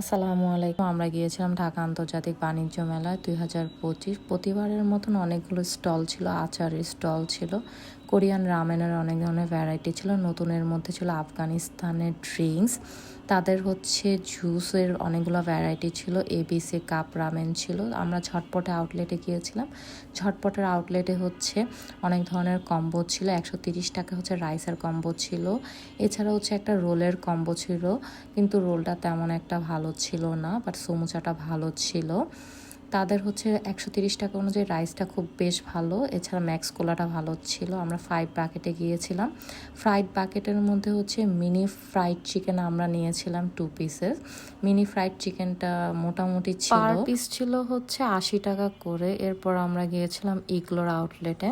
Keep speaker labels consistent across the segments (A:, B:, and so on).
A: আসসালামু আলাইকুম। আমরা গিয়েছিলাম ঢাকা আন্তর্জাতিক বাণিজ্য মেলায়। দুই হাজার পঁচিশ প্রতিবারের মতন অনেকগুলো স্টল ছিল, আচারের স্টল ছিল। কোরিয়ান রামেনের অনেক ধরনের ভ্যারাইটি ছিল। নতুনের মধ্যে ছিল আফগানিস্তানের ড্রিঙ্কস তাদের হচ্ছে জুসের অনেকগুলো ভ্যারাইটি ছিল। এবিসি কাপ রামেন ছিল। আমরা ঝটপটে আউটলেটে গিয়েছিলাম। ঝটপটের আউটলেটে হচ্ছে অনেক ধরনের কম্বো ছিল। একশো তিরিশ টাকা হচ্ছে রাইসের কম্বো ছিল। এছাড়া হচ্ছে একটা রোলের কম্বো ছিল। কিন্তু রোলটা তেমন একটা ভালো ছিল না বাট সমুচাটা ভালো ছিল। তাদের হচ্ছে একশো তিরিশ টাকা অনুযায়ী রাইসটা খুব বেশ ভালো। এছাড়া ম্যাক্স কোলাটা ভালো ছিল। আমরা ফ্রাইড বাকেটে গিয়েছিলাম। ফ্রাইড বাকেটের মধ্যে হচ্ছে মিনি ফ্রাইড চিকেন আমরা নিয়েছিলাম টু পিসেস মিনি ফ্রাইড চিকেনটা মোটামুটি ছিল। পিস ছিল হচ্ছে আশি টাকা করে। এরপর আমরা গিয়েছিলাম ইগলোর আউটলেটে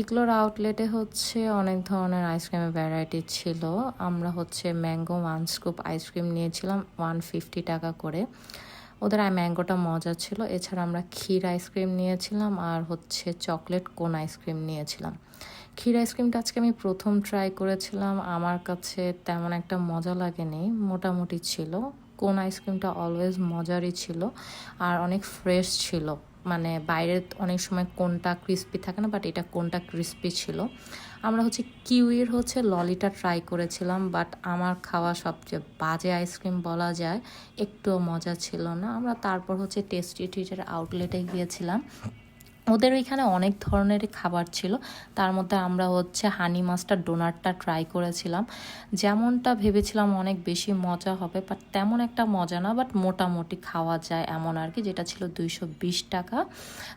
A: ইগলোর আউটলেটে হচ্ছে অনেক ধরনের আইসক্রিমের ভ্যারাইটি ছিল। আমরা হচ্ছে mango one scoop ice cream নিয়েছিলাম ওয়ান ফিফটি টাকা করে। ওদের ম্যাঙ্গোটা মজা ছিল। এছাড়া আমরা ক্ষীর আইসক্রিম নিয়েছিলাম আর হচ্ছে চকলেট কোন আইসক্রিম নিয়েছিলাম। ক্ষীর আইসক্রিমটা আজকে আমি প্রথম ট্রাই করেছিলাম। আমার কাছে তেমন একটা মজা লাগেনি, মোটামুটি ছিল। কোন আইসক্রিমটা অলওয়েজ মজারই ছিল আর অনেক ফ্রেশ ছিল। মানে বাইরে অনেক সময় কোনটা ক্রিস্পি থাকে না বাট এটা কোনটা ক্রিস্পি ছিল। আমরা হচ্ছে কিউইর হচ্ছে ললিটা ট্রাই করেছিলাম বাট আমার খাওয়া সবচেয়ে বাজে আইসক্রিম বলা যায়, একটুও মজা ছিল না। আমরা তারপর হচ্ছে টেস্টি ট্রিটের আউটলেটে গিয়েছিলাম। ওদের ওইখানে অনেক ধরনেরই খাবার ছিল। তার মধ্যে আমরা হচ্ছে হানি মাস্টার ডোনারটা ট্রাই করেছিলাম। যেমনটা ভেবেছিলাম অনেক বেশি মজা হবে বাট তেমন একটা মজা না বাট মোটামুটি খাওয়া যায় এমন আর কি যেটা ছিল দুইশো বিশ টাকা।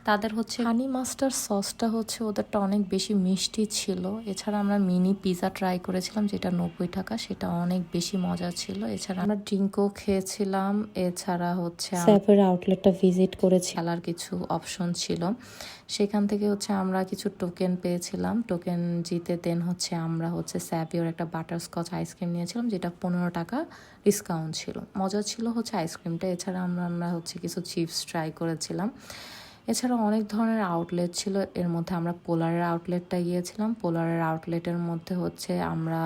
A: তাদের হচ্ছে হানি মাস্টার সসটা হচ্ছে ওদেরটা অনেক বেশি মিষ্টি ছিল। এছাড়া আমরা মিনি পিৎজা ট্রাই করেছিলাম যেটা নব্বই টাকা সেটা অনেক বেশি মজা ছিল। এছাড়া আমরা ড্রিঙ্কও খেয়েছিলাম। এছাড়া হচ্ছে আউটলেটটা ভিজিট করেছি। খেলার কিছু অপশন ছিল। সেখান থেকে হচ্ছে আমরা কিছু টোকেন পেয়েছিলাম। টোকেন জিতে দেন হচ্ছে আমরা হচ্ছে স্যাভিওর একটা বাটারস্কচ আইসক্রিম নিয়েছিলাম, যেটা পনেরো টাকা ডিসকাউন্ট ছিল। মজা ছিল হচ্ছে আইসক্রিমটা এছাড়া আমরা আমরা হচ্ছে কিছু চিপস ট্রাই করেছিলাম। এছাড়া অনেক ধরনের আউটলেট ছিল। এর মধ্যে আমরা পোলারের আউটলেটটা গিয়েছিলাম। পোলারের আউটলেটের মধ্যে হচ্ছে আমরা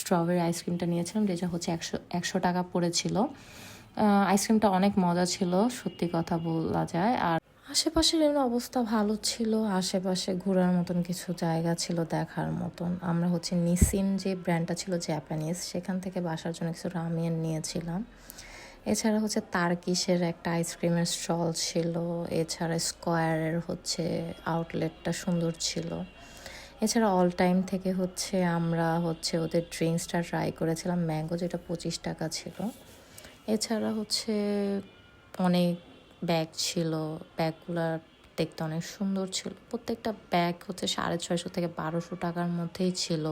A: স্ট্রবেরি আইসক্রিমটা নিয়েছিলাম, যেটা হচ্ছে একশো একশো টাকা পড়েছিল। আইসক্রিমটা অনেক মজা ছিল, সত্যি কথা বলা যায়। আর আশেপাশের এমনি অবস্থা ভালো ছিল, আশেপাশে ঘোরার মতন কিছু জায়গা ছিল দেখার মতন। আমরা হচ্ছে নিসিন যে ব্র্যান্ডটা ছিল জাপানিজ সেখান থেকে বাসার জন্য কিছু রামিয়ান নিয়েছিলাম। এছাড়া হচ্ছে তারকিসের একটা আইসক্রিমের স্টল ছিল, এছাড়া স্কোয়ারের হচ্ছে আউটলেটটা সুন্দর ছিল। এছাড়া অল টাইম থেকে হচ্ছে আমরা হচ্ছে ওদের ড্রিঙ্কসটা ট্রাই করেছিলাম ম্যাঙ্গো যেটা পঁচিশ টাকা ছিল। এছাড়া হচ্ছে অনেক ব্যাগ ছিল ব্যাগগুলো দেখতে অনেক সুন্দর ছিল। প্রত্যেকটা ব্যাগ হচ্ছে সাড়ে ছয়শো থেকে বারোশো টাকার মধ্যেই ছিল।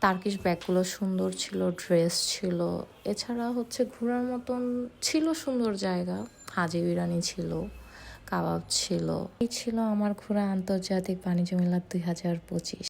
A: তার্কিশ ব্যাগগুলো সুন্দর ছিল ড্রেস ছিল। এছাড়া হচ্ছে ঘোরার মতন ছিল সুন্দর জায়গা। হাজি বিরিয়ানি ছিল, কাবাব ছিল। এই ছিল আমার ঘোরা আন্তর্জাতিক বাণিজ্য মেলা দুই হাজার পঁচিশ।